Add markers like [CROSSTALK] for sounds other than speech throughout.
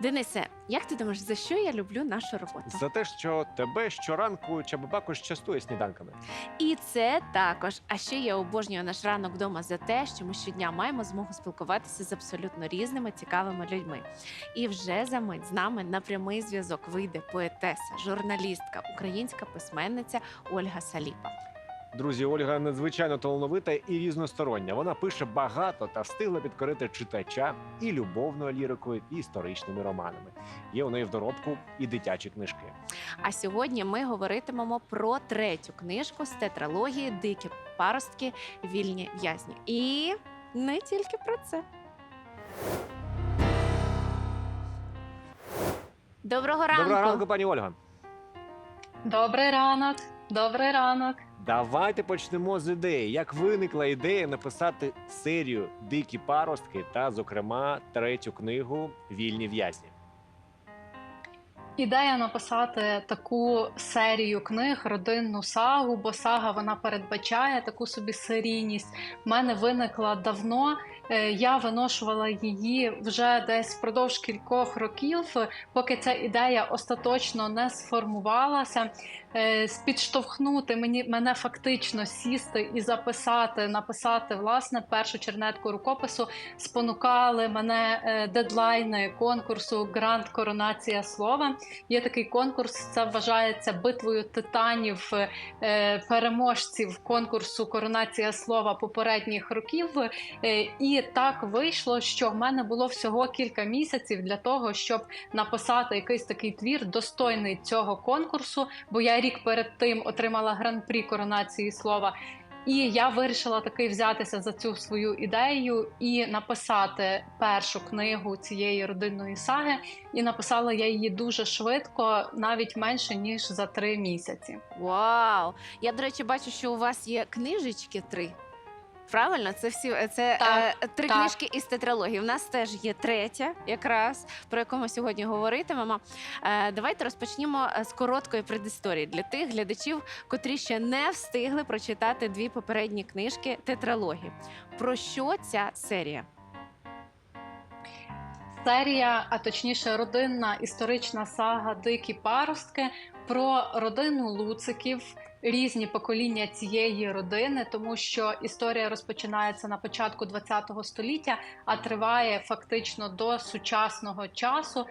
Денисе, як ти думаєш, за що я люблю нашу роботу? За те, що тебе щоранку Чабабако частує сніданками. І це також. А ще я обожнюю наш ранок вдома за те, що ми щодня маємо змогу спілкуватися з абсолютно різними цікавими людьми. І вже за мить з нами на прямий зв'язок вийде поетеса, журналістка, українська письменниця Ольга Саліпа. Друзі, Ольга надзвичайно талановита і різностороння. Вона пише багато та встигла підкорити читача і любовною лірикою, і історичними романами. Є у неї в доробку і дитячі книжки. А сьогодні ми говоритимемо про третю книжку з тетралогії Дикі паростки, вільні в'язні. І не тільки про це. Доброго ранку. Доброго ранку, пані Ольга. Добрий ранок, добрий ранок. Давайте почнемо з ідеї. Як виникла ідея написати серію Дикі паростки та, зокрема, третю книгу Вільні в'язні. Ідея написати таку серію книг, родинну сагу, бо сага вона передбачає таку собі серійність. В мене виникла давно. Е, Я виношувала її вже десь впродовж кількох років, поки ця ідея остаточно не сформувалася. Е, Підштовхнути мені мене фактично сісти і записати, написати власне першу чернетку рукопису спонукали мене е, дедлайни конкурсу Гранд Коронація слова. Є такий конкурс, це вважається битвою титанів переможців конкурсу Коронація слова попередніх років. Е, Так вийшло, що в мене було всього кілька місяців для того, щоб написати якийсь такий твір, достойний цього конкурсу. Бо я рік перед тим отримала гран-прі коронації слова. І я вирішила таки взятися за цю свою ідею і написати першу книгу цієї родинної саги. І написала я її дуже швидко, навіть менше ніж за три місяці. Вау! Я, до речі, бачу, що у вас є книжечки три. Правильно, це всі це Так, е, три так. книжки із тетралогії. У нас теж є третя, якраз про яку ми сьогодні говоритимемо. Е, давайте розпочнімо е, з короткої предісторії для тих глядачів, котрі ще не встигли прочитати дві попередні книжки тетралогії. Про що ця серія? Серія, а точніше, родинна історична сага Дикі паростки про родину Луциків. Різні покоління цієї родини, тому що історія розпочинається на початку ХХ століття, а триває фактично до сучасного часу.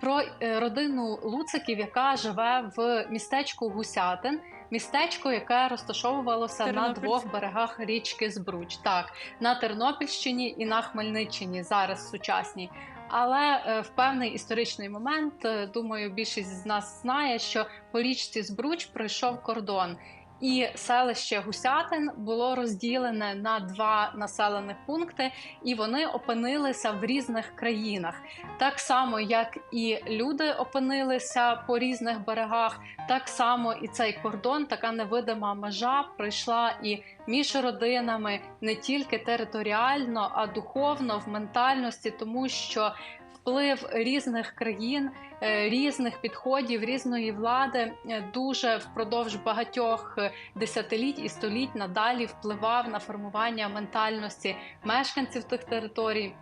Про е, родину Луциків, яка живе в містечку Гусятин, містечко, яке розташовувалося на двох берегах річки Збруч. Так, на Тернопільщині і на Хмельниччині, зараз сучасній. Але е, в певний історичний момент, е, думаю, більшість з нас знає, що по річці Збруч пройшов кордон, і селище Гусятин було розділене на два населених пункти, і вони опинилися в різних країнах. Так само, як і люди опинилися по різних берегах, так само і цей кордон, така невидима межа, пройшла і між родинами не тільки територіально, а духовно в ментальності, тому що вплив різних країн, е, різних підходів, різної влади е, дуже впродовж багатьох е, десятиліть і століть надалі впливав на формування ментальності мешканців тих територій.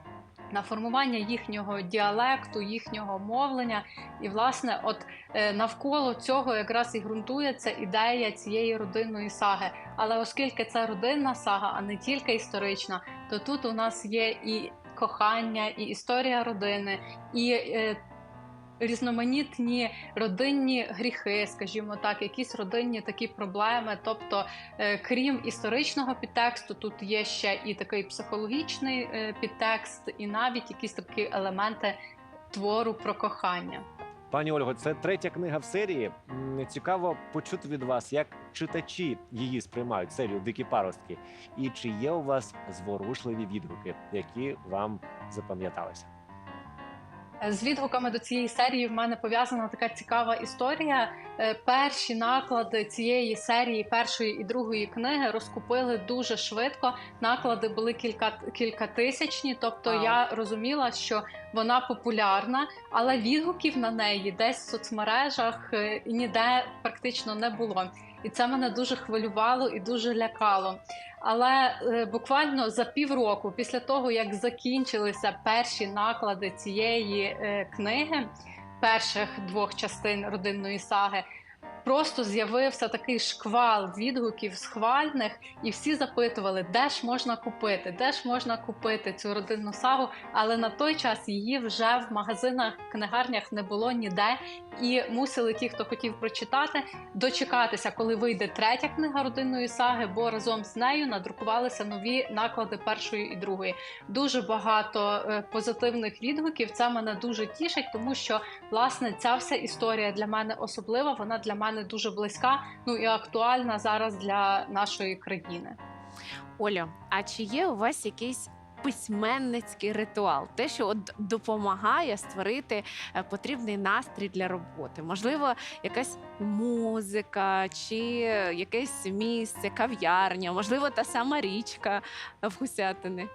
На формування їхнього діалекту, їхнього мовлення, і власне, от навколо цього якраз і ґрунтується ідея цієї родинної саги. Але оскільки це родинна сага, а не тільки історична, то тут у нас є і кохання, і історія родини, і е, різноманітні родинні гріхи, скажімо так, якісь родинні такі проблеми. Тобто, е, крім історичного підтексту, тут є ще і такий психологічний е, підтекст, і навіть якісь такі елементи твору про кохання. Пані Ольго, це третя книга в серії. Цікаво почути від вас, як читачі її сприймають серію Дикі паростки, і чи є у вас зворушливі відгуки, які вам запам'яталися. З відгуками до цієї серії в мене пов'язана така цікава історія. Е, Перші наклади цієї серії, першої і другої книги, розкупили дуже швидко. Наклади були кілька кількатисячні, тобто Вау. я розуміла, що вона популярна, але відгуків на неї десь в соцмережах е, ніде практично не було. І це мене дуже хвилювало і дуже лякало. Але е, буквально за півроку, після того як закінчилися перші наклади цієї е, книги, перших двох частин родинної саги. Просто з'явився такий шквал відгуків схвальних, і всі запитували, де ж можна купити, де ж можна купити цю родинну сагу. Але на той час її вже в магазинах, книгарнях не було ніде, і мусили ті, хто хотів прочитати, дочекатися, коли вийде третя книга родинної саги, бо разом з нею надрукувалися нові наклади першої і другої. Дуже багато е, позитивних відгуків. Це мене дуже тішить, тому що власне ця вся історія для мене особлива. Вона для мене дуже близька, ну і актуальна зараз для нашої країни. Олю, а чи є у вас якийсь письменницький ритуал? Те, що от допомагає створити е, потрібний настрій для роботи? Можливо, якась музика, чи якесь місце, кав'ярня, можливо, та сама річка в Гусятини?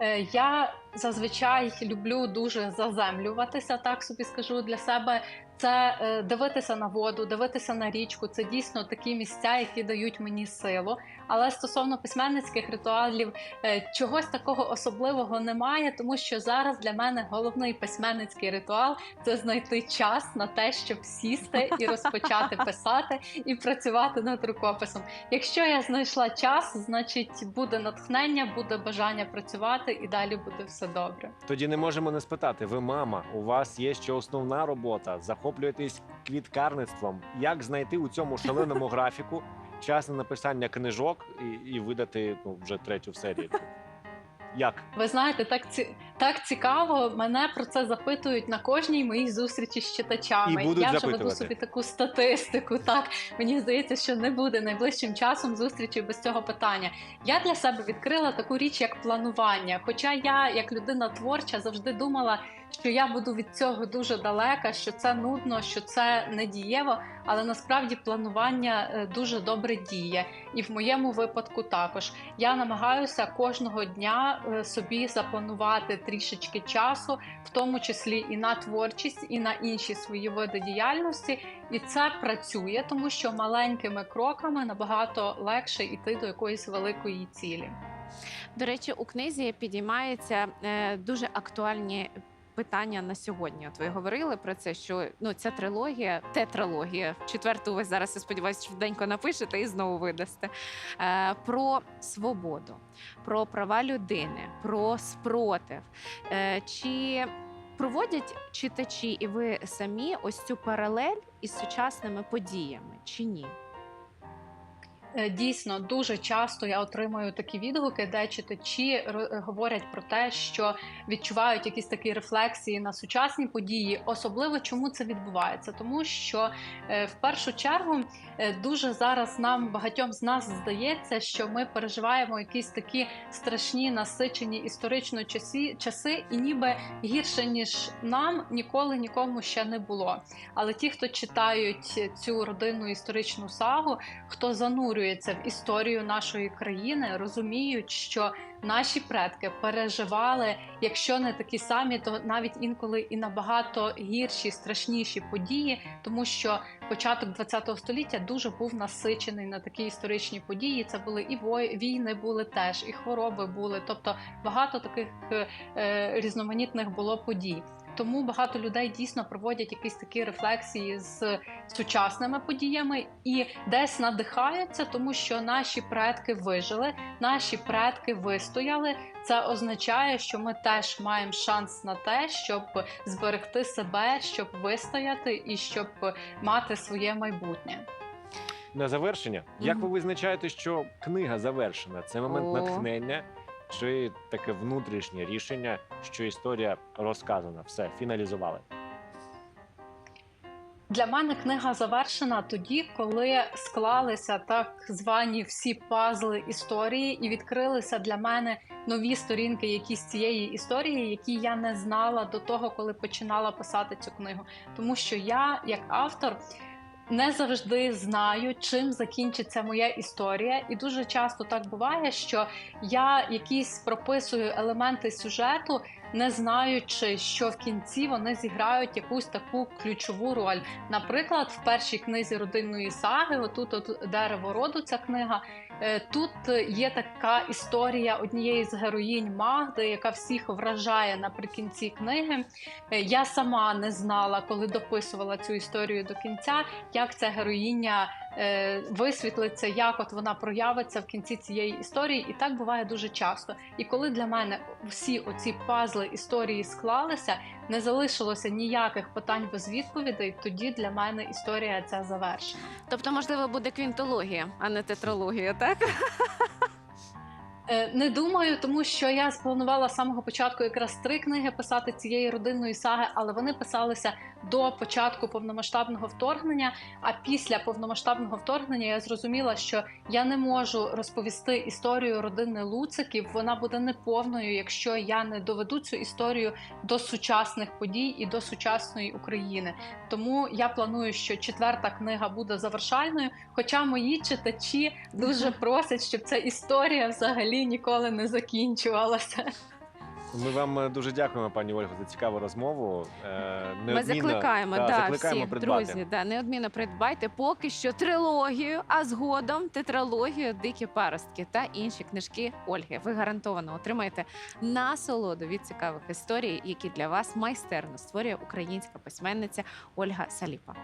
Е, Я зазвичай люблю дуже заземлюватися, так собі скажу для себе. Це е, дивитися на воду, дивитися на річку. Це дійсно такі місця, які дають мені силу. Але стосовно письменницьких ритуалів, е, чогось такого особливого немає, тому що зараз для мене головний письменницький ритуал це знайти час на те, щоб сісти і [LAUGHS] розпочати писати і працювати над рукописом. Якщо я знайшла час, значить буде натхнення, буде бажання працювати, і далі буде все добре. Тоді не можемо не спитати. Ви мама, у вас є ще основна робота. Захоплюєтесь квіткарництвом. Як знайти у цьому шаленому [LAUGHS] графіку час на написання книжок і, і видати ну, вже третю серію? Як? Ви знаєте, так ці так цікаво. Мене про це запитують на кожній моїй зустрічі з читачами. І будуть Я вже веду собі таку статистику. Так мені здається, що не буде найближчим часом зустрічі без цього питання. Я для себе відкрила таку річ, як планування. Хоча я, як людина творча, завжди думала, що я буду від цього дуже далека, що це нудно, що це не дієво. Але насправді планування е, дуже добре діє, і в моєму випадку також я намагаюся кожного дня е, собі запланувати трішечки часу, в тому числі і на творчість, і на інші свої види діяльності. І це працює, тому що маленькими кроками набагато легше йти до якоїсь великої цілі. До речі, у книзі підіймаються е, дуже актуальні. Питання на сьогодні. От ви говорили про це, що ну ця трилогія, тетралогія, четверту ви зараз я сподіваюся, швиденько напишете і знову видасте. Е, про свободу, про права людини, про спротив. Е, чи проводять читачі і ви самі ось цю паралель із сучасними подіями, чи ні? Е, Дійсно, дуже часто я отримую такі відгуки, де читачі говорять про те, що відчувають якісь такі рефлексії на сучасні події. Особливо чому це відбувається, тому що е, в першу чергу е, дуже зараз нам багатьом з нас здається, що ми переживаємо якісь такі страшні насичені історично часі, часи, і ніби гірше ніж нам ніколи нікому ще не було. Але ті, хто читають цю родинну історичну сагу, хто занурюється в історію нашої країни, розуміють, що наші предки переживали, якщо не такі самі, то навіть інколи і набагато гірші, страшніші події, тому що початок ХХ століття дуже був насичений на такі історичні події. Це були і війни, були теж, і хвороби були, тобто багато таких е, різноманітних було подій. Тому багато людей дійсно проводять якісь такі рефлексії з сучасними подіями і десь надихаються, тому що наші предки вижили, наші предки вистояли. Це означає, що ми теж маємо шанс на те, щоб зберегти себе, щоб вистояти і щоб мати своє майбутнє. На завершення, як ви визначаєте, що книга завершена? Це момент О. натхнення чи таке внутрішнє рішення, що історія розказана, все фіналізували? Для мене книга завершена тоді, коли склалися так звані всі пазли історії, і відкрилися для мене нові сторінки якісь цієї історії, які я не знала до того, коли починала писати цю книгу. Тому що я, як автор, не завжди знаю, чим закінчиться моя історія, і дуже часто так буває, що я якісь прописую елементи сюжету. не знаючи, що в кінці вони зіграють якусь таку ключову роль. Наприклад, в першій книзі родинної саги, отут от дерево роду, ця книга. Е, Тут є така історія однієї з героїнь Магди, яка всіх вражає наприкінці книги. Е, Я сама не знала, коли дописувала цю історію до кінця, як ця героїня е, висвітлиться, як от вона проявиться в кінці цієї історії. І так буває дуже часто. І коли для мене всі оці пазли історії склалися, не залишилося ніяких питань без відповідей. Тоді для мене історія ця завершена. Тобто, можливо, буде квінтологія, а не тетралогія, так? Е, Не думаю, тому що я спланувала з самого початку якраз три книги писати цієї родинної саги, але вони писалися до початку повномасштабного вторгнення. А після повномасштабного вторгнення я зрозуміла, що я не можу розповісти історію родини Луциків. Вона буде неповною, якщо я не доведу цю історію до сучасних подій і до сучасної України. Тому я планую, що четверта книга буде завершальною. Хоча мої читачі дуже просять, щоб ця історія взагалі ніколи не закінчувалася. Ми вам е, дуже дякуємо, пані Ольго, за цікаву розмову. Е, Ми закликаємо, да, да, закликаємо всі придбати. друзі, да, неодмінно придбайте поки що трилогію, а згодом тетралогію Дикі паростки та інші книжки Ольги. Ви гарантовано отримаєте насолоду від цікавих історій, які для вас майстерно створює українська письменниця Ольга Саліпа.